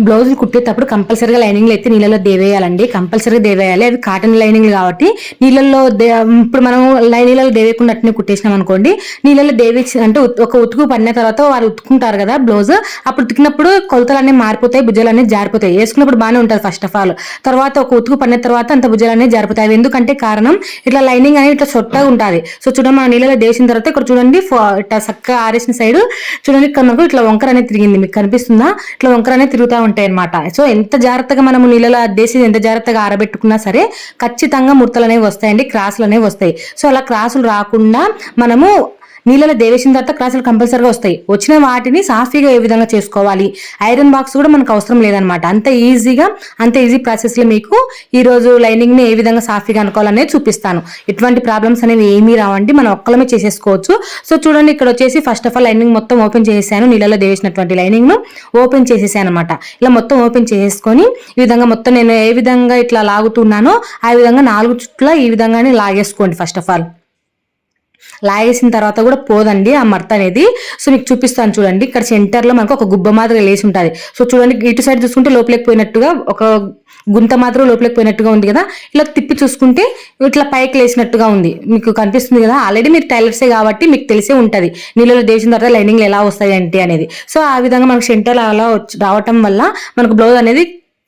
బ్లౌజులు కుట్టేటప్పుడు కంపల్సరీగా లైనింగ్లు అయితే నీళ్ళలో దేవేయాలండి. కంపల్సరీగా దేవేయాలి. అవి కాటన్ లైనింగ్లు కాబట్టి నీళ్ళల్లో ఇప్పుడు మనం లై- నీళ్ళలో దేవేయకుండా అట్నే కుట్టేసినాం అనుకోండి నీళ్ళలో దేవేసి అంటే ఉత్- ఒక ఉతుకు పడిన తర్వాత వారు ఉతుకుంటారు కదా బ్లౌజ్ అప్పుడు ఉతికినప్పుడు కొలతలు అనేవి మారిపోతాయి భుజాలు అనేవి జారిపోతాయి. వేసుకున్నప్పుడు బాగానే ఉంటుంది ఫస్ట్ ఆఫ్ ఆల్ తర్వాత ఒక ఉతుకు పడిన తర్వాత అంత భుజాలు అనేవి జారిపోతాయి. అవి ఎందుకంటే కారణం ఇట్లా లైనింగ్ అనేది ఇట్లా సొట్టగా ఉంటుంది. సో చూడండి మనం నీళ్ళలో దేసిన తర్వాత ఇక్కడ చూడండి ఇట్లా చక్కగా ఆరేసిన సైడ్ చూడండి ఇక్కడ మనకు ఇట్లా వంకర అనేది తిరిగింది. మీకు కనిపిస్తుందా? ఇట్లా వంకర అనేది తిరుగుతా ఉంటాయి అనమాట సో ఎంత జాగ్రత్తగా మనము నీళ్ళలో అద్దేసి ఎంత జాగ్రత్తగా ఆరబెట్టుకున్నా సరే ఖచ్చితంగా ముడతలు అనేవి వస్తాయండి క్రాసులు అనేవి వస్తాయి. సో అలా క్రాసులు రాకుండా మనము నీళ్ళలో దేవేసిన తర్వాత క్రాసులు కంపల్సరీగా వస్తాయి. వచ్చిన వాటిని సాఫీగా ఏ విధంగా చేసుకోవాలి? ఐరన్ బాక్స్ కూడా మనకు అవసరం లేదనమాట అంత ఈజీగా అంత ఈజీ ప్రాసెస్లో మీకు ఈరోజు లైనింగ్ని లైనింగ్ని ఏ విధంగా సాఫీగా అనుకోవాలనేది చూపిస్తాను. ఎటువంటి ప్రాబ్లమ్స్ అనేవి ఏమీ రావండి. మనం ఒక్కలమే చేసేసుకోవచ్చు. సో చూడండి ఇక్కడ వచ్చేసి ఫస్ట్ ఆఫ్ ఆల్ లైనింగ్ మొత్తం ఓపెన్ చేసేసాను. నీళ్ళలో దేవేసినటువంటి లైనింగ్ను ఓపెన్ చేసేసాను అనమాట ఇలా మొత్తం ఓపెన్ చేసేసుకొని ఈ విధంగా మొత్తం నేను ఏ విధంగా ఇట్లా లాగుతున్నానో ఆ విధంగా నాలుగు చుట్ల ఈ విధంగానే లాగేసుకోండి ఫస్ట్ ఆఫ్ ఆల్ లాగేసిన తర్వాత కూడా పోదండి ఆ మడత అనేది. సో మీకు చూపిస్తాను చూడండి. ఇక్కడ సెంటర్లో మనకు ఒక గుబ్బ మాదిరి లేసి ఉంటుంది. సో చూడండి ఇటు సైడ్ చూసుకుంటే లోపలికి పోయినట్టుగా ఒక గుంత మాత్రం లోపలికి పోయినట్టుగా ఉంది కదా. ఇలా తిప్పి చూసుకుంటే ఇట్లా పైకి లేసినట్టుగా ఉంది. మీకు కనిపిస్తుంది కదా. ఆల్రెడీ మీరు టైలర్సే కాబట్టి మీకు తెలిసే ఉంటుంది. నీళ్ళలో దేసిన తర్వాత లైనింగ్లు ఎలా వస్తాయి అంటే అనేది. సో ఆ విధంగా మనకు సెంటర్ అలా వచ్చి రావటం వల్ల మనకు బ్లౌజ్ అనేది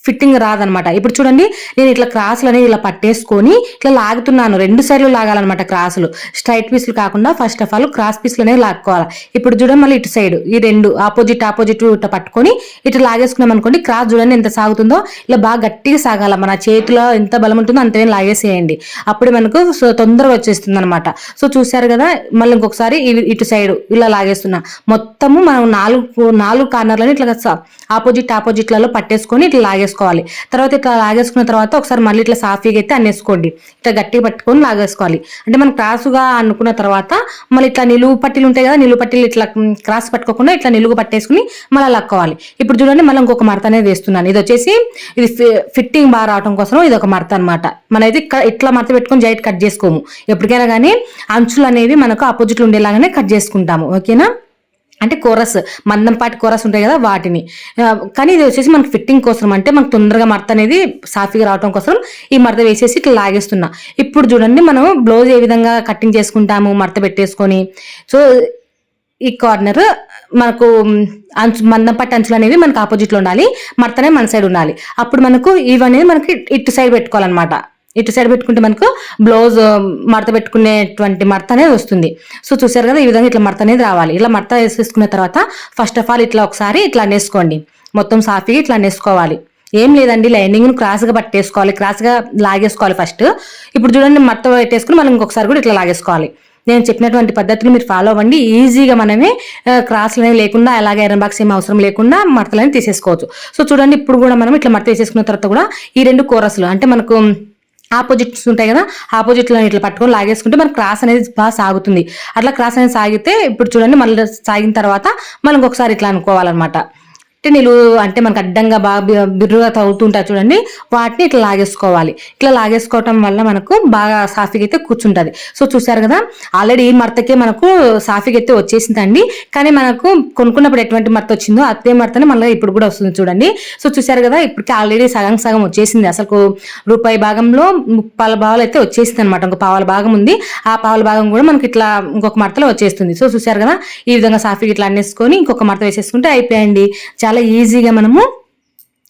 ఫిట్టింగ్ రాదనమాట. ఇప్పుడు చూడండి నేను ఇట్లా క్రాసులు అనేది ఇలా పట్టేసుకొని ఇట్లా లాగుతున్నాను. రెండు సైడ్లు లాగాలన్నమాట క్రాసులు. స్ట్రైట్ పీసులు కాకుండా ఫస్ట్ ఆఫ్ ఆల్ క్రాస్ పీసులు అనేవి లాక్కోవాలి. ఇప్పుడు చూడండి మళ్ళీ ఇటు సైడ్ ఈ రెండు ఆపోజిట్ ఆపోజిట్ ఇట్లా పట్టుకొని ఇట్లా లాగేసుకున్నాం అనుకోండి క్రాస్ చూడండి ఎంత సాగుతుందో ఇలా బాగా గట్టిగా సాగాల. మన చేతిలో ఎంత బలం ఉంటుందో అంతే లాగేసేయండి. అప్పుడు మనకు సో తొందరగా వచ్చేస్తుంది అనమాట సో చూసారు కదా మళ్ళీ ఇంకొకసారి ఇటు సైడ్ ఇలా లాగేస్తున్నా. మొత్తము మనం నాలుగు నాలుగు కార్నర్లను ఇట్లా ఆపోజిట్ ఆపోజిట్లలో పట్టేసుకొని ఇట్లా లాగేసుకోవాలి తర్వాత ఇట్లా లాగేసుకున్న తర్వాత ఒకసారి మళ్ళీ ఇట్లా సాఫీగా అయితే అన్నేసుకోండి ఇట్లా గట్టిగా పట్టుకొని లాగేసుకోవాలి. అంటే మనం క్రాసుగా అనుకున్న తర్వాత మళ్ళీ ఇట్లా నిలువు పట్టీలు ఉంటాయి కదా నిలువు పట్టీలు ఇట్లా క్రాస్ పట్టుకోకుండా ఇట్లా నిలువు పట్టేసుకుని మళ్ళీ లాక్కోవాలి. ఇప్పుడు చూడండి మళ్ళీ ఇంకొక మడత అనేది వేస్తున్నాను. ఇది వచ్చేసి ఇది ఫిట్టింగ్ బాగా రావడం కోసం ఇది ఒక మడత అనమాట మనైతే ఇక్కడ ఇట్లా మడత పెట్టుకొని జైట్ కట్ చేసుకోము. ఎప్పటికైనా కానీ అంచులు అనేవి మనకు ఆపోజిట్లు ఉండేలాగానే కట్ చేసుకుంటాము. ఓకేనా? అంటే కోరస్ మందంపాటి కోరస్ ఉంటాయి కదా వాటిని. కానీ ఇది వచ్చేసి మనకి ఫిట్టింగ్ కోసం అంటే మనకు తొందరగా మడత అనేది సాఫీగా రావడం కోసం ఈ మడత వేసేసి ఇట్లా లాగేస్తున్నా. ఇప్పుడు చూడండి మనం బ్లౌజ్ ఏ విధంగా కటింగ్ చేసుకుంటాము మడత పెట్టేసుకొని. సో ఈ కార్నర్ మనకు అంచు మందంపట్టి అంచులు అనేవి మనకు ఆపోజిట్లో ఉండాలి మడతనే మన సైడ్ ఉండాలి. అప్పుడు మనకు ఇవనేది మనకి ఇటు సైడ్ పెట్టుకోవాలన్నమాట. ఇటు సైడ్ పెట్టుకుంటే మనకు బ్లౌజ్ మడత పెట్టుకునేటువంటి మడత అనేది వస్తుంది. సో చూసారు కదా ఈ విధంగా ఇట్లా మడత అనేది రావాలి. ఇలా మడత వేసేసుకున్న తర్వాత ఫస్ట్ ఆఫ్ ఆల్ ఇట్లా ఒకసారి ఇట్లా అనేసుకోండి. మొత్తం సాఫీగా ఇట్లా అనేసుకోవాలి. ఏం లేదండి లైనింగ్ను క్రాస్గా పట్టేసుకోవాలి క్రాస్గా లాగేసుకోవాలి ఫస్ట్ ఇప్పుడు చూడండి మడత పెట్టేసుకుని మనం ఇంకొకసారి కూడా ఇట్లా లాగేసుకోవాలి. నేను చెప్పినటువంటి పద్ధతిని మీరు ఫాలో అవ్వండి. ఈజీగా మనమే క్రాస్లు అనేవి లేకుండా అలాగే ఐరన్ బాక్స్ ఏం అవసరం లేకుండా మడతలని తీసేసుకోవచ్చు. సో చూడండి ఇప్పుడు కూడా మనం ఇట్లా మడత వేసేసుకున్న తర్వాత కూడా ఈ రెండు కోరస్లు అంటే మనకు ఆపోజిట్స్ ఉంటాయి కదా ఆపోజిట్లో ఇట్లా పట్టుకొని లాగేసుకుంటే మన క్రాస్ అనేది బాగా సాగుతుంది. అట్లా క్రాస్ అనేది సాగితే ఇప్పుడు చూడండి మళ్ళీ సాగిన తర్వాత మనం ఒకసారి ఇట్లా అనుకోవాలన్నమాట. అంటే నిలువు అంటే మనకు అడ్డంగా బాగా బిర్రుగా తగ్గుతుంటాయి చూడండి. వాటిని ఇట్లా లాగేసుకోవాలి. ఇట్లా లాగేసుకోవటం వల్ల మనకు బాగా సాఫీగా అయితే కూర్చుంటుంది. సో చూసారు కదా? ఆల్రెడీ ఈ మడతకే మనకు సాఫీగా అయితే వచ్చేసిందండి. కానీ మనకు కొనుక్కున్నప్పుడు ఎటువంటి మడత వచ్చిందో అదే మడతనే మళ్ళీ ఇప్పుడు కూడా వస్తుంది చూడండి. సో చూసారు కదా? ఇప్పటికి ఆల్రెడీ సగం సగం వచ్చేసింది. అసలు రూపాయి భాగంలో ముప్పాల భాగాలు అయితే వచ్చేసింది అనమాట ఇంకో పావుల భాగం ఉంది. ఆ పావుల భాగం కూడా మనకి ఇట్లా ఇంకొక మడతలో వచ్చేస్తుంది. సో చూసారు కదా? ఈ విధంగా సాఫీగా ఇట్లా అన్నేసుకొని ఇంకొక మడత వేసేసుకుంటే అయిపోయండి. చాలా ఈజీగా మనము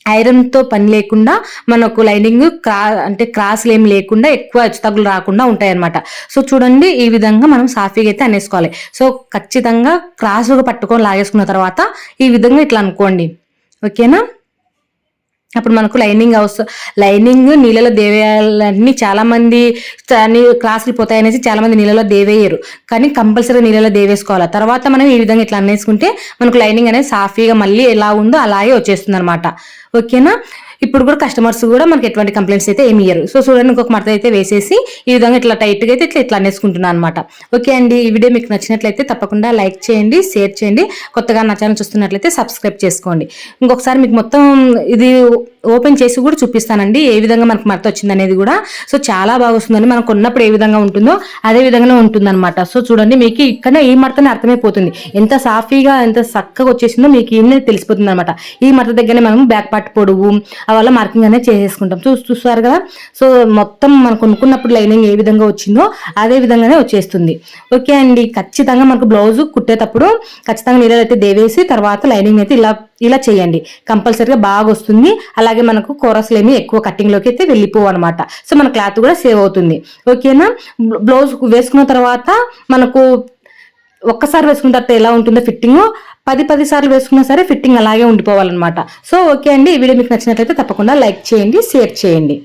ఐరన్తో పని లేకుండా మనకు లైనింగ్ క్రా అంటే క్రాస్లు ఏం లేకుండా ఎక్కువ హెచ్చుతగ్గులు రాకుండా ఉంటాయన్నమాట. సో చూడండి ఈ విధంగా మనం సాఫీగా అయితే అనేసుకోవాలి. సో ఖచ్చితంగా క్రాస్గా పట్టుకొని లాగేసుకున్న తర్వాత ఈ విధంగా ఇట్లా అనుకోండి. ఓకేనా? అప్పుడు మనకు లైనింగ్ అవసరం లైనింగ్ నీళ్ళలో దేవేయాలన్నీ చాలామంది క్లాసులు పోతాయనేసి చాలామంది నీళ్ళలో దేవేయరు. కానీ కంపల్సరీ నీళ్ళలో దేవేసుకోవాలి? తర్వాత మనం ఈ విధంగా ఇట్లా అనేసుకుంటే మనకు లైనింగ్ అనేది సాఫీగా మళ్ళీ ఎలా ఉందో అలాగే వచ్చేస్తుంది అనమాట ఓకేనా? ఇప్పుడు కూడా కస్టమర్స్ కూడా మనకి ఎటువంటి కంప్లైంట్స్ అయితే ఏమి ఇయ్యరు. సో చూడండి ఇంకొక మడత అయితే వేసేసి ఈ విధంగా ఇట్లా టైట్గా అయితే ఇట్లా ఇట్లా అనేసుకుంటున్నాను అనమాట ఓకే అండి ఈ వీడియో మీకు నచ్చినట్లయితే తప్పకుండా లైక్ చేయండి షేర్ చేయండి. కొత్తగా నా ఛానల్ చూస్తున్నట్లయితే సబ్స్క్రైబ్ చేసుకోండి. ఇంకొకసారి మీకు మొత్తం ఇది ఓపెన్ చేసి కూడా చూపిస్తానండి ఏ విధంగా మనకు మడత వచ్చింది అనేది కూడా. సో చాలా బాగా వస్తుందండి. మనం కొన్నప్పుడు ఏ విధంగా ఉంటుందో అదే విధంగానే ఉంటుందన్నమాట. సో చూడండి మీకు ఇక్కడ ఈ మడతనే అర్థమైపోతుంది. ఎంత సాఫీగా ఎంత చక్కగా వచ్చేసిందో మీకు ఏమీ తెలిసిపోతుంది అనమాట ఈ మడత దగ్గరనే మనం బ్యాక్ పార్ట్ పొడుగు వల్ల మార్కింగ్ అనేది చేసేసుకుంటాం. చూ చూస్తారు కదా? సో మొత్తం మనం కొనుక్కున్నప్పుడు లైనింగ్ ఏ విధంగా వచ్చిందో అదే విధంగానే వచ్చేస్తుంది. ఓకే అండి. ఖచ్చితంగా మనకు బ్లౌజ్ కుట్టేటప్పుడు ఖచ్చితంగా నీళ్ళు అయితే దేవేసి తర్వాత లైనింగ్ అయితే ఇలా ఇలా చేయండి. కంపల్సరీగా బాగా వస్తుంది. అలాగే మనకు కోరస్లు ఏమి ఎక్కువ కట్టింగ్లోకి అయితే వెళ్ళిపోవు అనమాట సో మన క్లాత్ కూడా సేవ్ అవుతుంది. ఓకేనా బ్లౌజ్ వేసుకున్న తర్వాత మనకు ఒక్కసారి వేసుకున్న తర్వాత ఎలా ఉంటుందో ఫిట్టింగ్ పది పది సార్లు వేసుకున్నా సరే ఫిట్టింగ్ అలాగే ఉండిపోవాలన్నమాట. సో ఓకే అండి. ఈ వీడియో మీకు నచ్చినట్లయితే తప్పకుండా లైక్ చేయండి షేర్ చేయండి.